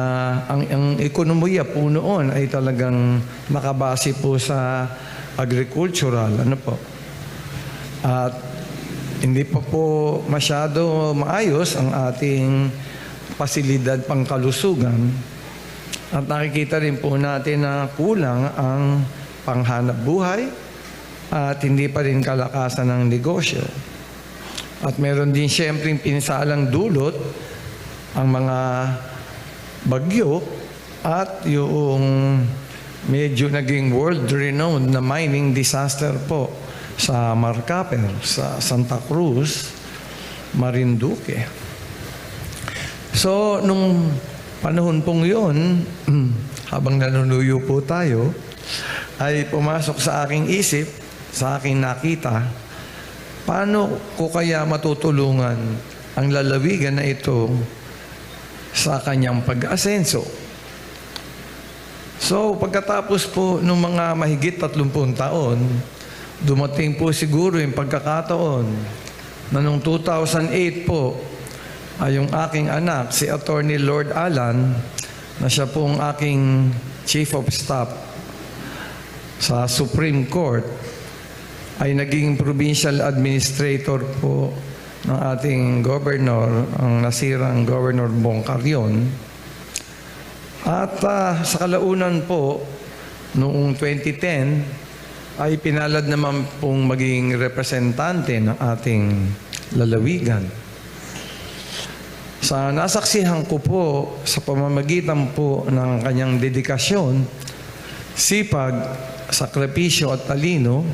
Ah, ang, ang ekonomiya po noon ay talagang nakabase po sa agricultural, ano po. At hindi pa po masyado maayos ang ating pasilidad pangkalusugan. At nakikita rin po natin na kulang ang panghanap buhay at hindi pa rin kalakasan ng negosyo. At meron din siyempre pinsalang dulot ang mga bagyo at yung medyo naging world-renowned na mining disaster po sa Marcaper, sa Santa Cruz, Marinduque. So, nung panahon pong yun, habang nanunuyo po tayo, ay pumasok sa aking isip, sa aking nakita, paano ko kaya matutulungan ang lalawigan na ito sa kanyang pag-asenso. So, pagkatapos po ng mga mahigit 30 taon, dumating po siguro yung pagkakataon na noong 2008 po, ay yung aking anak, si Attorney Lord Alan, na siya pong aking Chief of Staff sa Supreme Court, ay naging provincial administrator po ng ating governor, ang nasirang Governor Bongcarion. At ah, sa kalaunan po, noong 2010, ay pinalad naman pong maging representante ng ating lalawigan. Sa nasaksihan ko po sa pamamagitan po ng kanyang dedikasyon, sipag, sakripisyo at talino,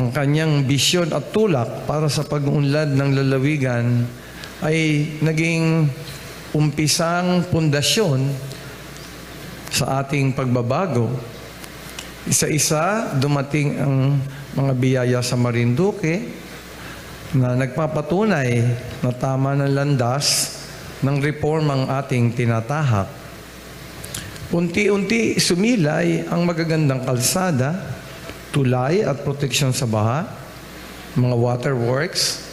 ang kanyang bisyon at tulak para sa pag-unlad ng lalawigan ay naging umpisang pundasyon sa ating pagbabago. Isa-isa dumating ang mga biyaya sa Marinduque na nagpapatunay na tama ng landas ng reformang ating tinatahak. Unti-unti sumilay ang magagandang kalsada, tulay at proteksyon sa baha, mga waterworks,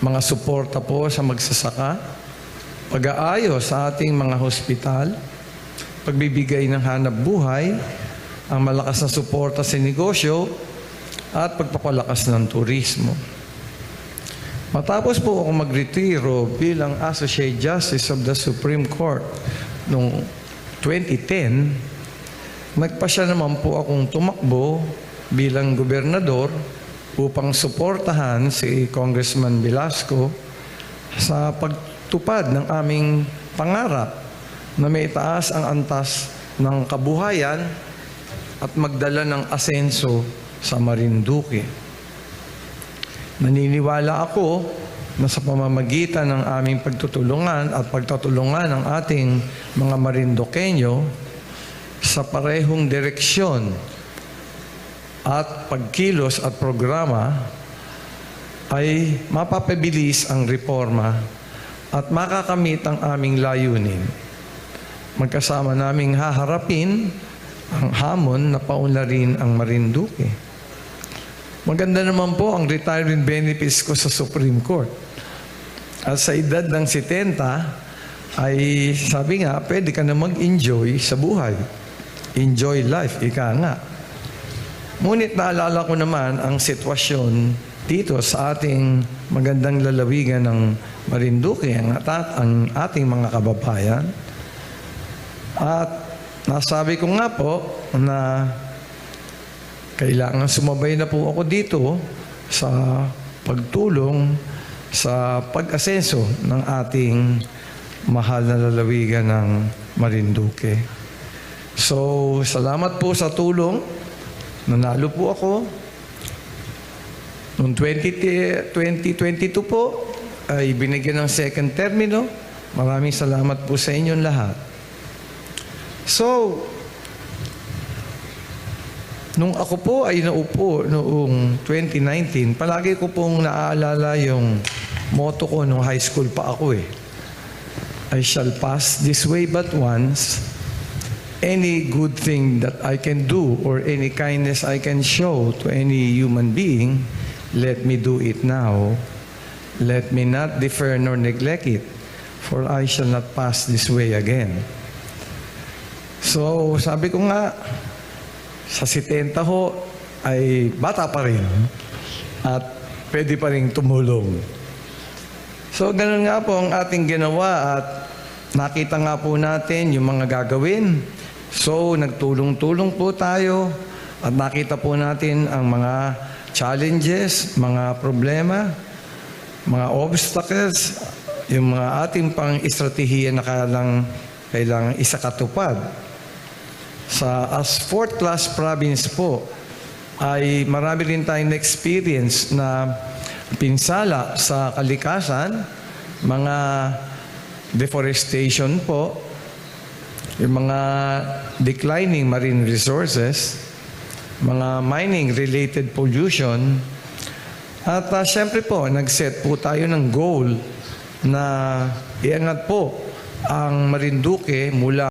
mga suporta po sa magsasaka, pag-aayos sa ating mga hospital, pagbibigay ng hanap buhay, ang malakas na suporta sa negosyo, at pagpapalakas ng turismo. Matapos po ako magretiro bilang Associate Justice of the Supreme Court noong 2010, nagpasya naman po akong tumakbo bilang gobernador upang suportahan si Congressman Velasco sa pagtupad ng aming pangarap na may taas ang antas ng kabuhayan at magdala ng asenso sa Marinduque. Naniniwala ako na sa pamamagitan ng aming pagtutulungan at pagtutulungan ng ating mga Marinduqueño sa parehong direksyon at pagkilos at programa ay mapapabilis ang reforma at makakamit ang aming layunin. Magkasama naming haharapin ang hamon na paunlarin ang Marinduque. Maganda naman po ang retirement benefits ko sa Supreme Court. At sa edad ng 70, ay sabi nga, pwede ka na mag-enjoy sa buhay. Enjoy life, ika nga. Ngunit naalala ko naman ang sitwasyon dito sa ating magandang lalawigan ng Marinduque, ang, atat, ang ating mga kababayan. At nasabi ko nga po na kailangan sumabay na po ako dito sa pagtulong sa pag-asenso ng ating mahal na lalawigan ng Marinduque. So, salamat po sa tulong. Nanalo po ako. Noong 20, 2022 po, ay binigyan ng second termino. Maraming salamat po sa inyong lahat. So, nung ako po ay naupo noong 2019, palagi ko pong naaalala yung motto ko nung high school pa ako eh. I shall pass this way but once. Any good thing that I can do or any kindness I can show to any human being, let me do it now. Let me not defer nor neglect it. for I shall not pass this way again. So, sabi ko nga, sa 70 ho, ay bata pa rin. At pwede pa rin tumulong. So, ganun nga po ang ating ginawa at nakita nga po natin yung mga gagawin. So, nagtulong-tulong po tayo at nakita po natin ang mga challenges, mga problema, mga obstacles, yung mga ating pang estratehiya na kailangan, kailangan isakatupad. Sa as fourth class province po, ay marami rin tayong experience na pinsala sa kalikasan, mga deforestation po, yung mga declining marine resources, mga mining-related pollution, at uh, syempre po, nag-set po tayo ng goal na iangat po ang Marinduque mula